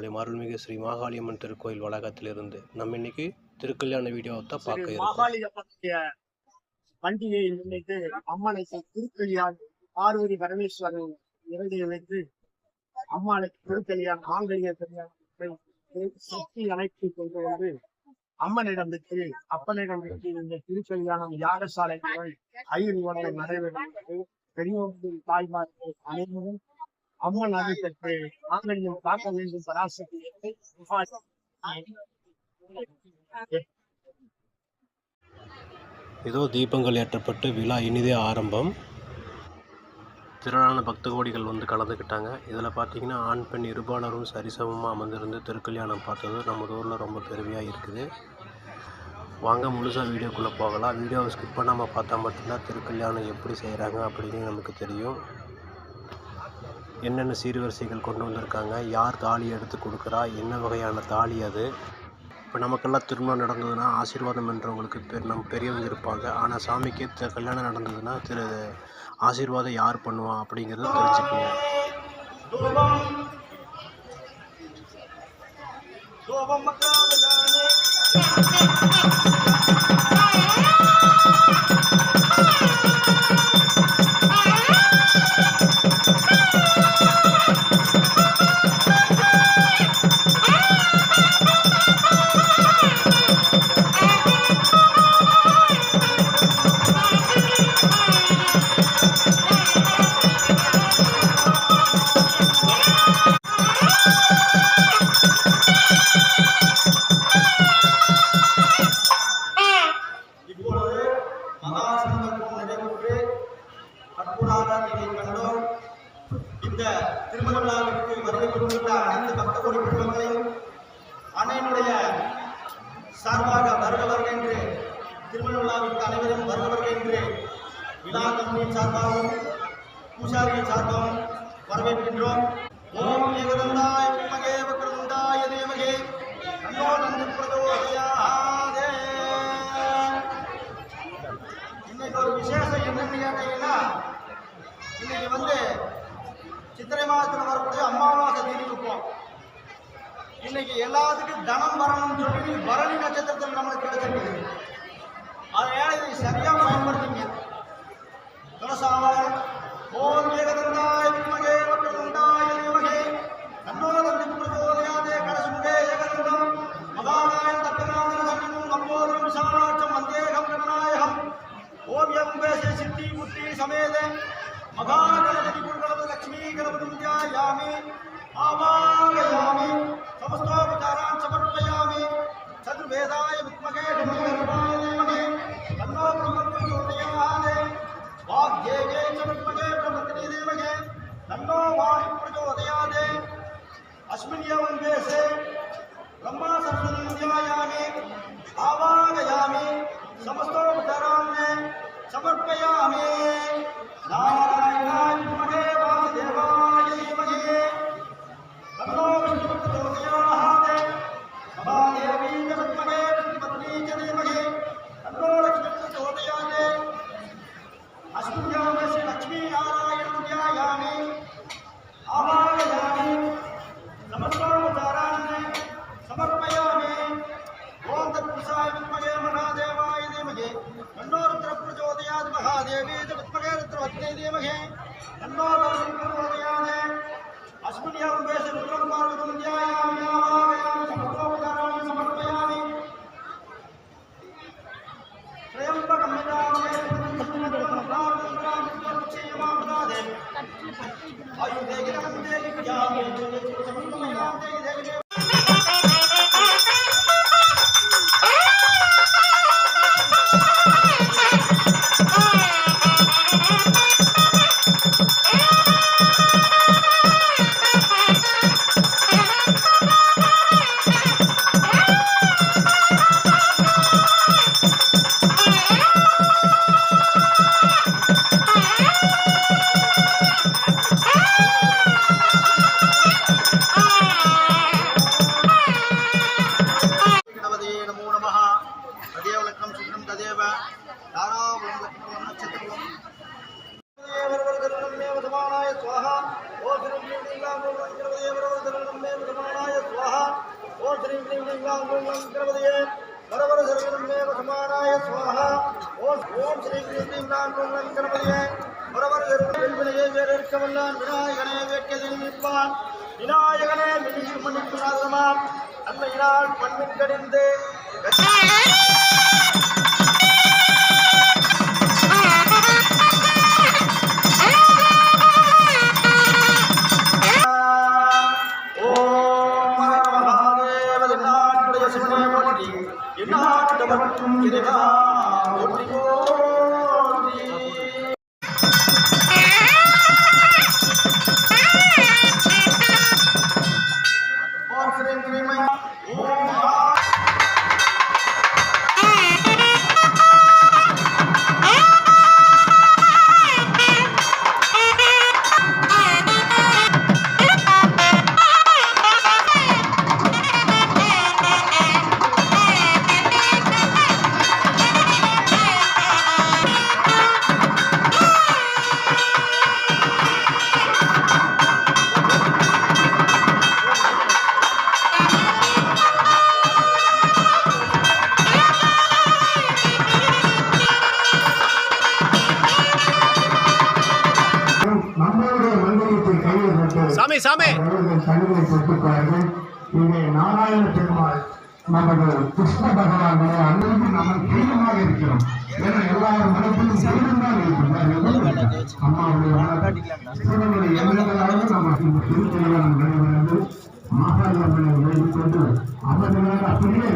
நீலிகொண்டாமலை அருள்மிகு ஸ்ரீ மாகாளியம்மன் திருக்கோயில் வளாகத்திலிருந்து நம்ம இன்னைக்கு திருக்கல்யாண வீடியோவை தான் பார்க்க மாகாளியம்மனுடைய பண்டிகையை முன்னிட்டு அம்மனை திருக்கல்யாண் பார்வதி பரமேஸ்வரன் இறங்கி வைத்து அம்மாளுக்கு திருக்கல்யாண் மாங்கல்ய சக்தி அணைத்து கொண்டு வந்து அம்மனிடம் விட்டு அப்பனிடம் விட்டு இந்த திருக்கல்யாணம் யாகசாலைகள் ஐந்து வரை நடைபெறுகிறது பெரியவர்கள் தாய்மார்கள் அனைவரும் அம்மன் பெற்று காக்க வேண்டும் பராசக்தியை இதோ தீபங்கள் ஏற்றப்பட்டு விழா இனிதே ஆரம்பம். திரளான பக்த கோடிகள் வந்து கலந்துக்கிட்டாங்க. இதில் பார்த்தீங்கன்னா ஆண் பெண் இருபாலரும் சரிசமமாக அமர்ந்திருந்து திருக்கல்யாணம் பார்த்தது நம்ம ஊரில் ரொம்ப பெருமையாக இருக்குது. வாங்க முழுசாக வீடியோக்குள்ளே போகலாம். வீடியோவை ஸ்கிப் பண்ணாமல் பார்த்தா மட்டும்தான் திருக்கல்யாணம் எப்படி செய்கிறாங்க அப்படின்னு நமக்கு தெரியும். என்னென்ன சீர்வரிசைகள் கொண்டு வந்திருக்காங்க யார் தாலி எடுத்து கொடுக்குறா என்ன வகையான தாலி அது இப்போ நமக்கெல்லாம் திருமணம் நடந்ததுன்னா ஆசீர்வாதம் என்றவங்களுக்கு பெ நம்ம பெரியவங்க இருப்பாங்க ஆனால் சாமிக்கு கல்யாணம் நடந்ததுன்னா திரு ஆசீர்வாதம் யார் பண்ணுவா அப்படிங்கிறத தெரிஞ்சுக்கணும் மகா சங்கல்பம் நடைபெற்று அற்புதமாக இதை கண்டோம். இந்த திருமண விழாவிற்கு வருகை கொண்டுள்ள அனைத்து பக்த கோடி குடும்பங்களையும் அன்னையினுடைய சார்பாக வருக என்று திருமண விழாவிற்கு அனைவரும் வருக என்று விழா கமிட்டியின் சார்பாகவும் பூசாரியின் சார்பாகவும் வரவேற்கின்றோம். ஓம் ஏகதந்தாய விசேஷம் கேட்டீங்கன்னா இன்னைக்கு வந்து சித்திரை மாதத்தில் வரக்கூடிய அம்மாவாசை தீதி வைப்போம் இன்னைக்கு எல்லாத்துக்கும் தனம் வரணும்னு சொல்லி பரணி நட்சத்திரத்தில் நம்மளுக்கு கிடைச்சிருக்குது. அதனால இதை சரியாக பயன்படுத்திங்க துளசாவல் ஓம் ஏகதந்தாய ओम यम वैसे सिद्धि बुद्धि समेत महागणपति गणपति लक्ष्मी गणपति ध्यायामि आवाहयामि समस्तोपचारान् समर्पयामि चतुर्वेदाय विद्महे धर्मगर्भाय तन्नो देवगे तन्नो अस्मिन् ब्रह्मा सरस्वती आवागयामी। आवाहयामि ಸಮರ್ಪಯಾಮಿ ನಾನು வேட்கவல்லான் விநாயகனே வேட்கதில் நிற்பான். விநாயகனே மின்னில் மன்னிப்பு நாதமாம் அன்னையினால் மண்ணில் கடிந்து அவர்கள் இங்கே நாராயண பெருமாள் நமது கிருஷ்ண பகவானுடைய அன்னைக்கு நம்ம தெய்வமாக இருக்கிறோம். ஏன்னா எல்லாரும் மனத்திலும் தெய்வம் தான் இருக்கும் அம்மாவுடைய சிவனுடைய எண்ணங்களாக நம்ம இந்த திருத்தெய்வம் நடைபெறுவது மகாதேவனை வைத்துக் கொண்டு அப்படியே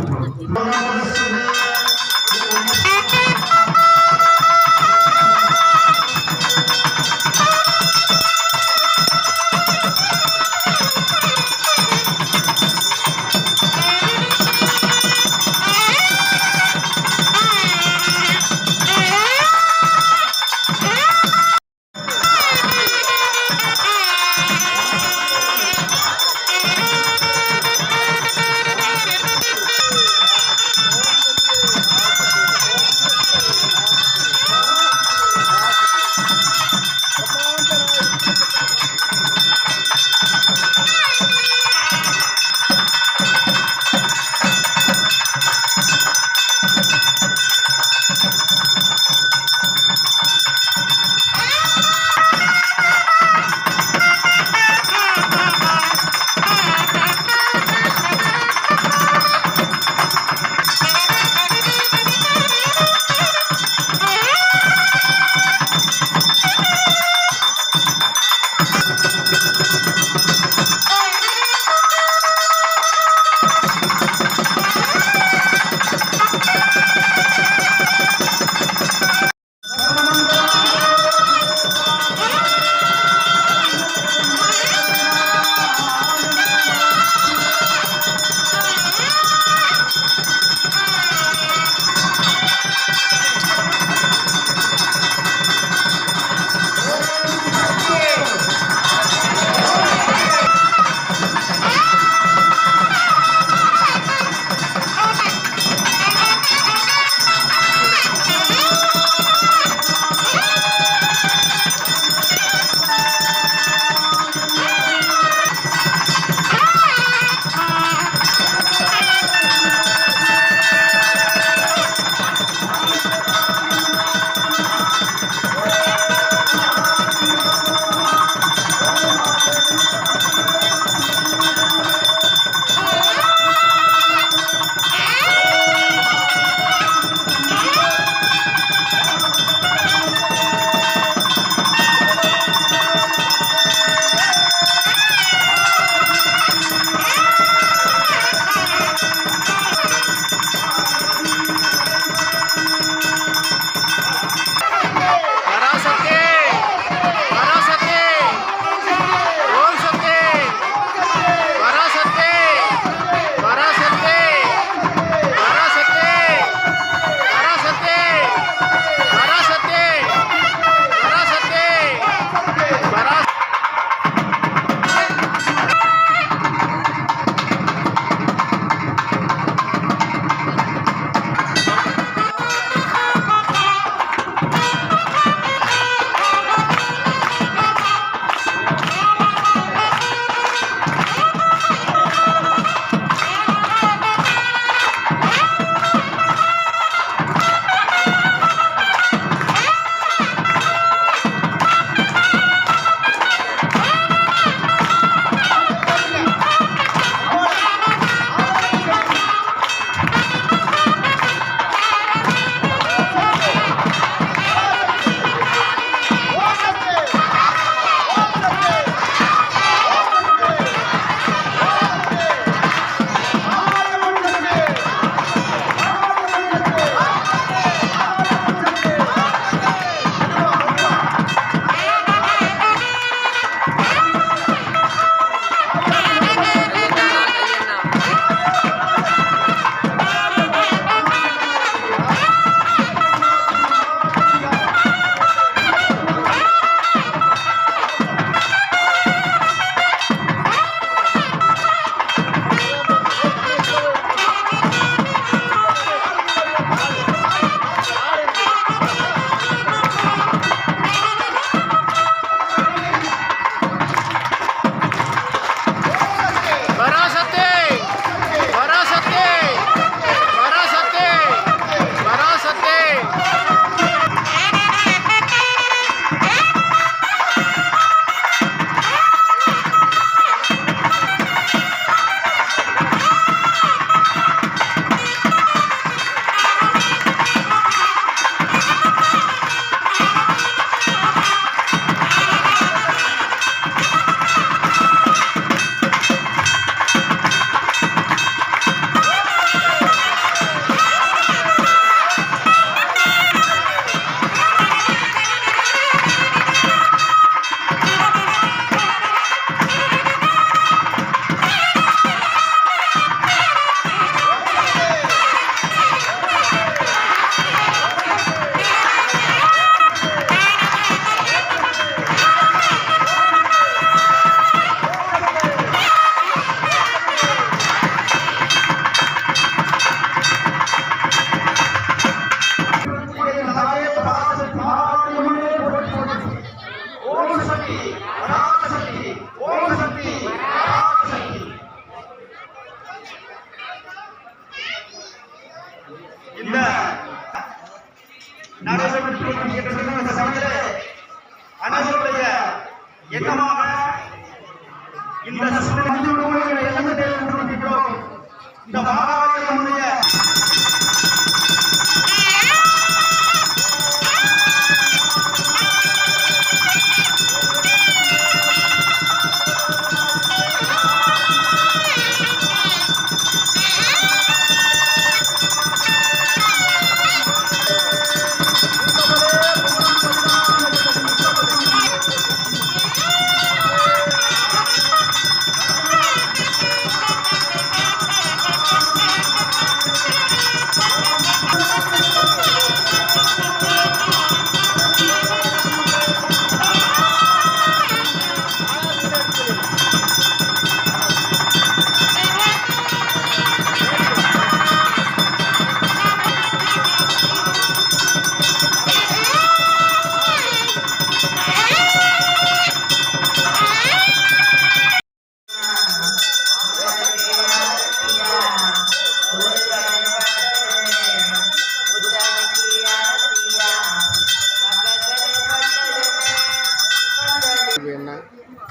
என்ன?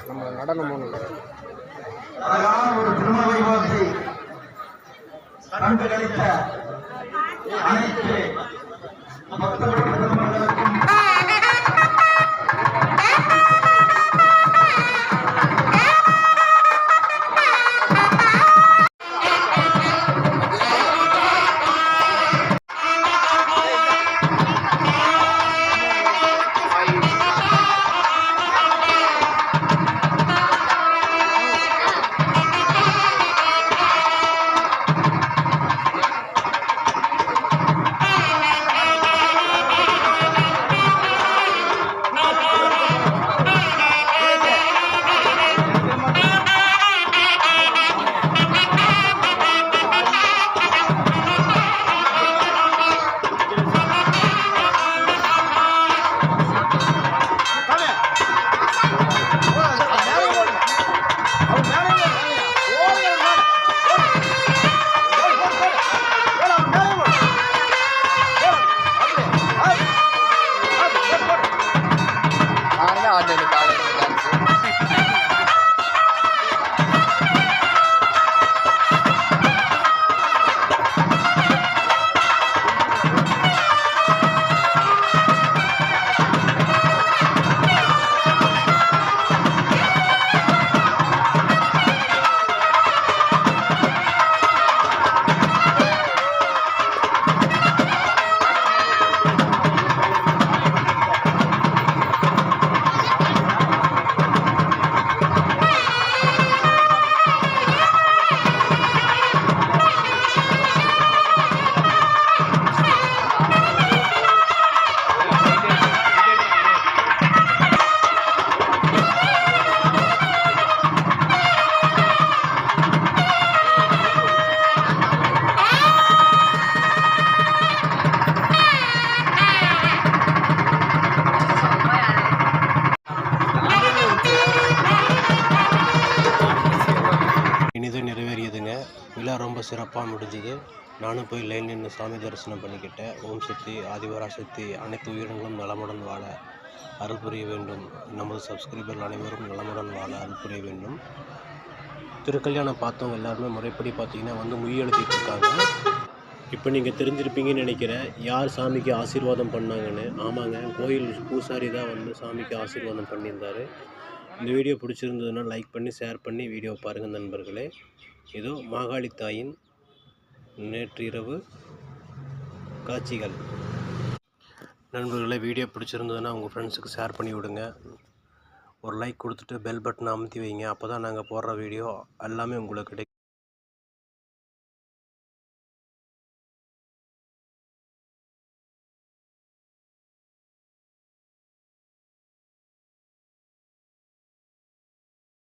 நம்ம நடனம் ஒன்று அழகான ஒரு கழித்த அனைத்து சிறப்பாக முடிஞ்சுது. நானும் போய் லைன் நின்று சாமி தரிசனம் பண்ணிக்கிட்டேன். ஓம் சக்தி ஆதிபராசக்தி அனைத்து உயிரினங்களும் நலமுடன் வாழ அருள் புரிய வேண்டும். நமது சப்ஸ்கிரைபர் அனைவரும் நலமுடன் வாழ அருள் புரிய வேண்டும். திருக்கல்யாணம் பார்த்தவங்க எல்லாருமே முறைப்படி பார்த்தீங்கன்னா வந்து மொய் எழுதிட்டு இருக்காங்க. இப்போ நீங்கள் தெரிஞ்சிருப்பீங்கன்னு நினைக்கிறேன். யார் சாமிக்கு ஆசீர்வாதம் பண்ணாங்கன்னு? ஆமாங்க கோயில் பூசாரி தான் வந்து சாமிக்கு ஆசீர்வாதம் பண்ணியிருந்தார். இந்த வீடியோ பிடிச்சிருந்ததுன்னா லைக் பண்ணி ஷேர் பண்ணி வீடியோ பாருங்கள் நண்பர்களே. இதோ மாகாளி தாயின் நேற்று இரவு காட்சிகள். நண்பர்களே வீடியோ பிடிச்சிருந்ததுன்னா உங்கள் ஃப்ரெண்ட்ஸுக்கு ஷேர் பண்ணி விடுங்க. ஒரு லைக் கொடுத்துட்டு பெல் பட்டனை அமுத்தி வைங்க. அப்போ தான் நாங்கள் போடுற வீடியோ எல்லாமே உங்களுக்கு கிடைக்கும்.